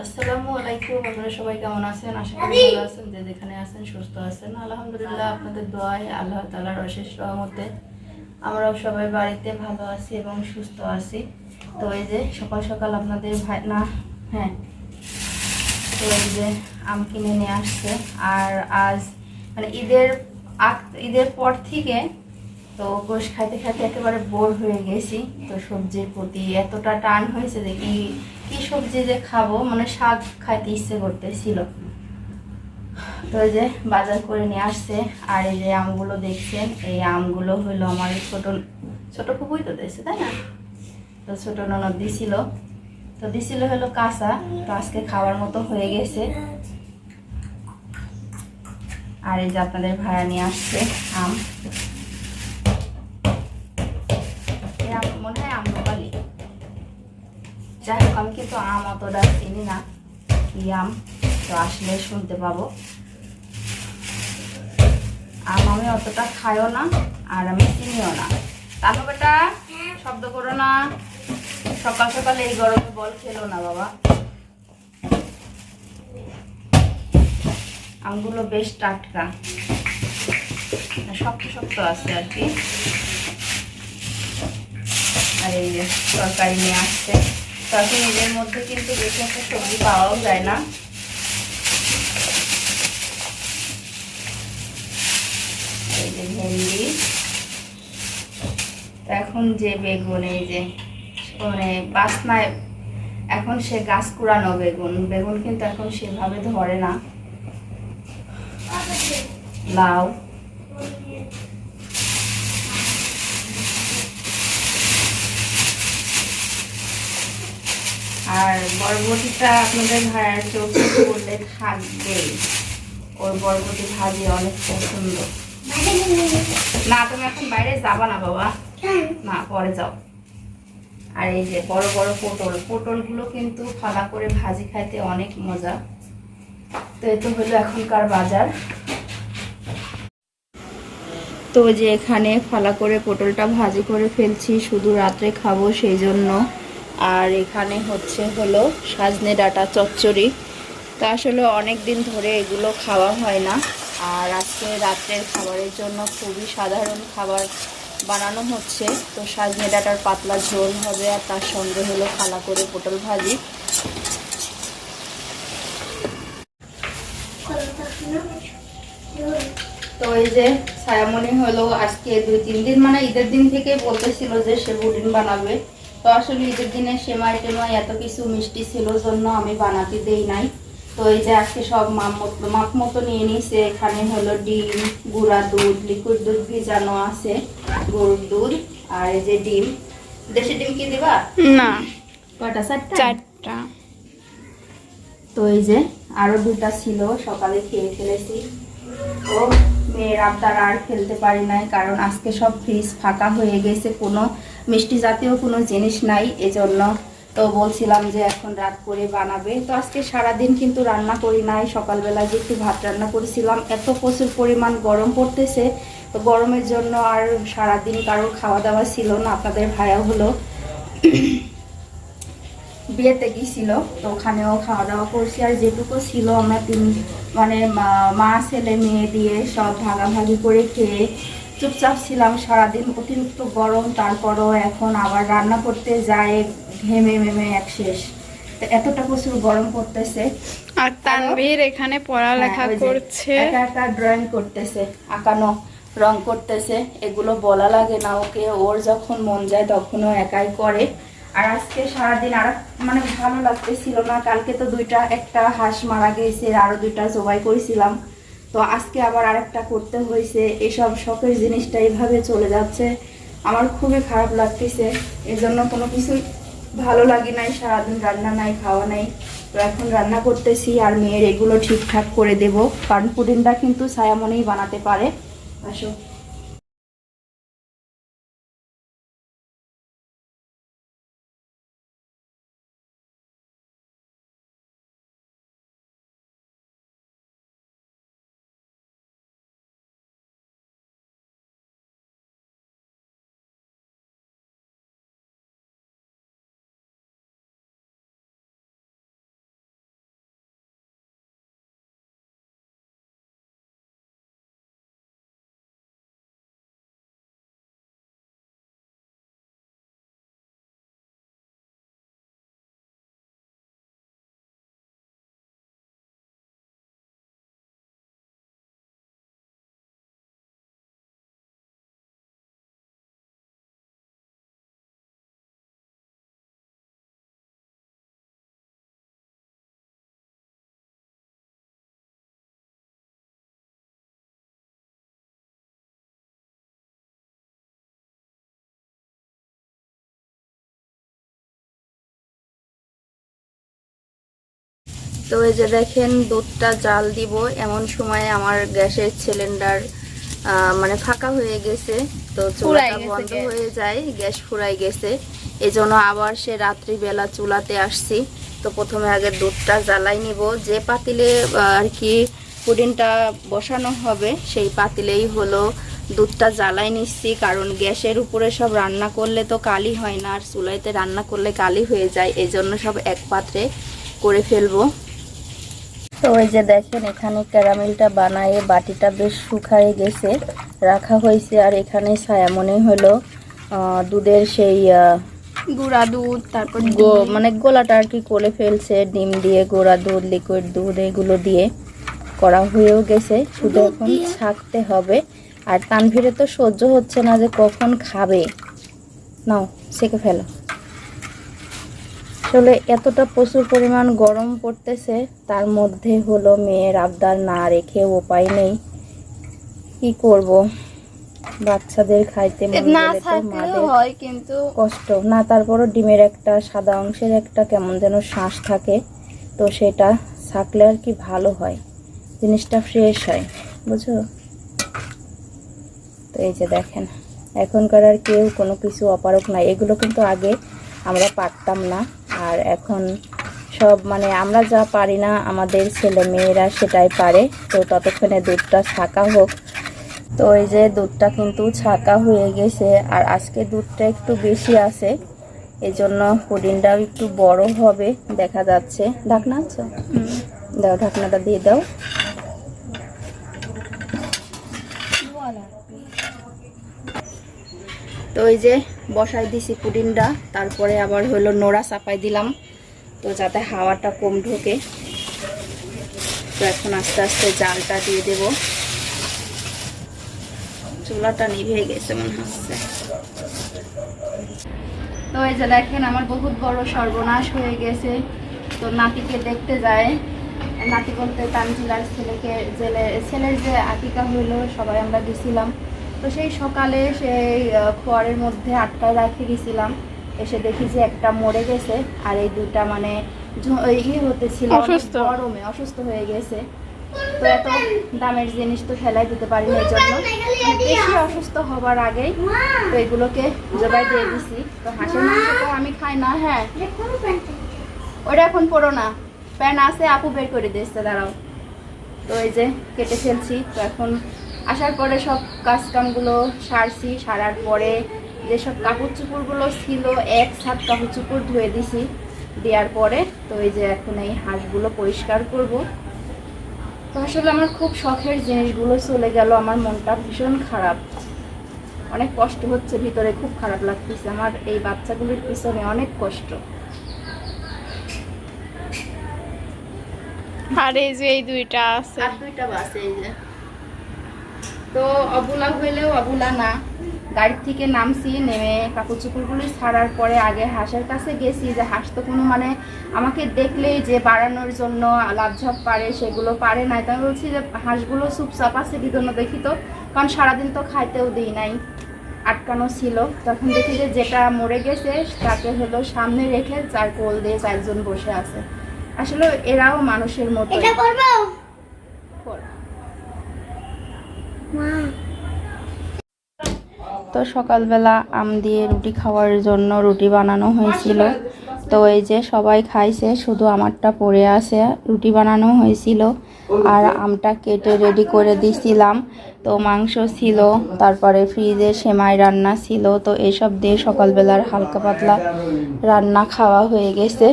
আসসালামু আলাইকুম আপনারা সবাই কেমন আছেন? আশা করি ভালো আছেন যে যেখানে আছেন সুস্থ আছেন। আলহামদুলিল্লাহ আপনাদের দোয়ায় আল্লাহ তালার অশেষ রহমতে আমরাও সবাই বাড়িতে ভালো আছি এবং সুস্থ আছি। তো এই যে সকাল সকাল আপনাদের ভাই না হ্যাঁ। তো এই যে আম কিনে নিয়ে আসছে। আর আজ মানে ঈদের আগ ঈদের পর থেকে তো গোশ খাইতে খাইতে একেবারে বোর হয়ে গেছি। তো সবজির প্রতি এতটা টান হয়েছে যে কি কি সবজি যে খাব? মানে শাক খাইতে ইচ্ছে করতেছিল। তো যে বাজার করে নিয়ে আসছে, আর এই যে আমগুলো দেখছেন, এই আমগুলো হলো আমার ছোট ছোট ফুপুই তো দিয়েছে, তাই না? তো ছোট ননদ দিছিল। তো দিছিল হলো কাঁচা, তো আজকে খাওয়ার মতো হয়ে গেছে। আর এই যে আপনাদের ভাড়া নিয়ে আসছে আম। যাই হোক আমি কিন্তু আম অতটা চিনি না। কি আম? তো আসলে শুনতে পাবো। আম আমি অতটা খাইও না, আর আমি চিনিও না। তানো বেটা, শব্দ করো না। সকাল সকাল এই গরমে বল খেলো না বাবা। আমগুলো বেশ টাটকা। শক্ত শক্ত আছে আর কি। আর এই তরকারি নিয়ে আসছে। তরকারি এর মধ্যে কিন্তু বেশি একটা সবজি পাওয়াও যায় না। ভেন্ডি। এখন যে বেগুন, এই যে মানে বাসনায় এখন সে গাছ কুড়ানো বেগুন। বেগুন কিন্তু এখন সেভাবে ধরে না। লাউ। আর বরবটিটা আপনাদের ভাইয়ার চোখে পড়লে থাকবেই। ওর বরবটি ভাজি অনেক পছন্দ না তুমি এখন বাইরে যাবা না বাবা। না পরে যাও। আর এই যে বড় বড় পটল পটলগুলো কিন্তু ফালা করে ভাজি খাইতে অনেক মজা। তো এই তো হলো এখনকার বাজার। তো যে এখানে ফালা করে পটলটা ভাজি করে ফেলছি শুধু রাত্রে খাব সেই জন্য। আর এখানে হচ্ছে হলো সাজনে ডাটা চচ্চড়ি। তা আসলে অনেক দিন ধরে এগুলো খাওয়া হয় না। আর আজকে রাত্রের খাবারের জন্য খুবই সাধারণ খাবার বানানো হচ্ছে। তো সাজনে ডাটার পাতলা ঝোল হবে আর তার সঙ্গে হলো খালা করে পটল ভাজি। তো এই যে ছায়ামণি হলো আজকে দুই তিন দিন মানে ঈদের দিন থেকে বলতেছিল যে সে বুডিন বানাবে। তো আসলে ঈদের দিনে সেমাই টেমাই এত কিছু মিষ্টি ছিল জন্য আমি বানাতে দেই নাই। তো এই যে আজকে সব মাপ মতো নিয়ে নিছে এখানে হলো ডিম গুঁড়া দুধ লিকুইড দুধ ভিজানো আছে গরুর দুধ আর এই যে ডিম। দেশি ডিম কি দিবা? না। কয়টা? চারটা? চারটা। তো এই যে আরও দুটা ছিল সকালে খেয়ে ফেলেছি। ও মেয়ের আবদার আর খেলতে পারি নাই, কারণ আজকে সব ফ্রিজ ফাঁকা হয়ে গেছে, কোনো মিষ্টি জাতীয় কোনো জিনিস নাই এজন্য। তো বলছিলাম যে এখন রাত করে বানাবে। তো আজকে সারাদিন কিন্তু রান্না করি নাই, সকালবেলা যে একটু ভাত রান্না করেছিলাম, এত প্রচুর পরিমাণ গরম পড়তেছে। তো গরমের জন্য আর সারাদিন কারোর খাওয়া দাওয়া ছিল না, আপনাদের ভায়া হলো। বিয়েতে গিয়েছিল তো ওখানেও খাওয়া দাওয়া করছি। আর যেটুকু ছিল আমরা তিন মানে মা- ছেলে মেয়ে দিয়ে সব ভাগাভাগি করে খেয়ে চুপচাপ ছিলাম সারাদিন। অতিরিক্ত গরম তারপরও এখন আবার রান্না করতে যায় ঘেমে মেমে এক শেষ। এতটা প্রচুর গরম পড়তেছে। আর তানভীর এখানে পড়ালেখা হ্যাঁ, করছে। একা একা ড্রয়িং করতেছে আঁকানো রং করতেছে। এগুলো বলা লাগে না ওকে ওর যখন মন যায় তখনও একাই করে। আর আজকে সারাদিন আর মানে ভালো লাগতেছিল না। কালকে তো দুইটা, একটা হাঁস মারা গেছে, আর আরও দুইটা জবাই করেছিলাম। তো আজকে আবার আরেকটা করতে হয়েছে। এসব শখের জিনিসটা এইভাবে চলে যাচ্ছে। আমার খুবই খারাপ লাগতেছে। এজন্য কোনো কিছুই ভালো লাগে নাই। সারাদিন রান্না নাই, খাওয়া নাই। তো এখন রান্না করতেছি আর মেয়ের এগুলো ঠিকঠাক করে দেব। কারণ পুডিংটা কিন্তু ছায়ামনেই বানাতে পারে। আসো। তো এই যে দেখেন দুধটা জাল দিব। এমন সময় আমার গ্যাসের সিলিন্ডার মানে ফাঁকা হয়ে গেছে। তো চুলাটা বন্ধ হয়ে যায় গ্যাস ফুরাই গেছে। এই জন্য আবার সে রাত্রিবেলা চুলাতে আসছি। তো প্রথমে আগে দুধটা জ্বালাই নিব। যে পাতিলে আর কি পুডিংটা বসানো হবে সেই পাতিলেই হলো দুধটা জ্বালাই নিচ্ছি। কারণ গ্যাসের উপরে সব রান্না করলে তো কালি হয় না আর চুলাইতে রান্না করলে কালি হয়ে যায়। এই জন্য সব এক পাত্রে করে ফেলব। তো ওই যে দেখেন এখানে ক্যারামেলটা বানায়ে বাটিটা বেশ শুকায় গেছে রাখা হয়েছে। আর এখানে ছায়া মনে হলো দুধের সেই গুঁড়া দুধ তারপর মানে গোলাটা আর কি করে ফেলছে ডিম দিয়ে গোড়া দুধ লিকুইড দুধ এগুলো দিয়ে করা হয়েও গেছে। শুধু এখন ছাকতে হবে। আর তানভীরে তো সহ্য হচ্ছে না যে কখন খাবে। নাও সেকে ফেলো। আসলে এতটা প্রচুর পরিমাণ গরম পড়তেছে তার মধ্যে হলো মেয়ের আবদার না রেখে উপায় নেই। কি করব? বাচ্চাদের খাইতে না হয় কিন্তু কষ্ট। না তারপরও ডিমের একটা সাদা অংশের একটা কেমন যেন শ্বাস থাকে তো সেটা থাকলে আর কি ভালো হয় জিনিসটা ফ্রেশ হয় বুঝো তো এই যে দেখেন এখনকার আর কেউ কোনো কিছু অপারক নাই এগুলো কিন্তু আগে আমরা পারতাম না। আর এখন সব মানে আমরা যা পারি না, আমাদের ছেলে মেয়েরা সেটাই পারে। তো ততক্ষণে দুধটা ছাকা হোক। তো এই যে দুধটা কিন্তু ছাকা হয়ে গেছে, আর আজকে দুধটা একটু বেশি আছে। এই জন্য পুডিংটাও একটু বড় হবে, দেখা যাচ্ছে। ঢাকনা আছো। দাও ঢাকনাটা দিয়ে দাও। তো এই যে বসাই দিছি পুডিংটা তারপরে আবার হলো নোড়া চাপাই দিলাম। তো যাতে হাওয়াটা কম ঢোকে। তো এখন আস্তে আস্তে জালটা দিয়ে দেব। চুলাটা নিভে গেছে মনে হচ্ছে। তো এই যে দেখেন, আমার বহুত বড় সর্বনাশ হয়ে গেছে। তো নাতিকে দেখতে যায়। নাতি বলতে তানজিলার ছেলেকে, জেলে ছেলের যে আকিকা হইল, সবাই আমরা গেছিলাম। তো সেই সকালে সেই খোয়ারের মধ্যে আটকায় রাখে গেছিলাম। এসে দেখি যে একটা মরে গেছে আর এই দুটা মানে ইয়ে হতেছিল অসুস্থ। গরমে অসুস্থ হয়ে গেছে। তো এত দামের জিনিস তো ফেলাই দিতে পারি না জন্য। বেশি অসুস্থ হবার আগেই তো এগুলোকে জবাই দিয়ে দিছি। তো হাঁসের মাংস তো আমি খাই না হ্যাঁ। ওটা এখন পড়ো না। প্যান আছে আপু বের করে দিচ্ছে দাঁড়াও। তো এই যে কেটে ফেলছি তো এখন আসার পরে সব কাজ কামগুলো সারছি সারার পরে যেসব কাপড় চুপড়গুলো ছিল এক সাত কাপড় চুপড় ধুয়ে দিছি। দেওয়ার পরে তো এই যে এখন এই হাঁসগুলো পরিষ্কার করব। তো আসলে আমার খুব শখের জিনিসগুলো চলে গেল আমার মনটা ভীষণ খারাপ। অনেক কষ্ট হচ্ছে ভিতরে খুব খারাপ লাগতেছে। আমার এই বাচ্চাগুলির পিছনে অনেক কষ্ট। আর এই যে এই দুইটা আছে। আর দুইটা বাস এই যে। তো অবুলা হইলেও অবুলা না। গাড়ি থেকে নামছি, নেমে কাপড় চোপড়গুলি ছাড়ার পরে আগে হাঁসের কাছে গেছি যে হাঁস তো কোনো মানে আমাকে দেখলেই যে বাড়ানোর জন্য লাভঝাপ পারে, সেগুলো পারে নাই। তো আমি বলছি যে হাঁসগুলো চুপচাপ আছে কি জন্য দেখি তো? কারণ সারাদিন তো খাইতেও দিই নাই। আটকানো ছিল। তখন দেখি যে যেটা মরে গেছে তাকে হলো সামনে রেখে চার কোল দিয়ে চারজন বসে আছে। আসলে এরাও মানুষের মতো এটা করব মা তো সকালবেলা আম দিয়ে রুটি খাওয়ার জন্য রুটি বানানো হয়েছিল। তো এই যে সবাই খাইছে, শুধু আমারটা পড়ে আছে, রুটি বানানো হয়েছিল। আর আমটা কেটে রেডি করে দিছিলাম। তো মাংস ছিল, তারপরে ফ্রিজে সেমাই রান্না ছিল। তো এসব দিয়ে সকালবেলার হালকা পাতলা রান্না খাওয়া হয়ে গেছে।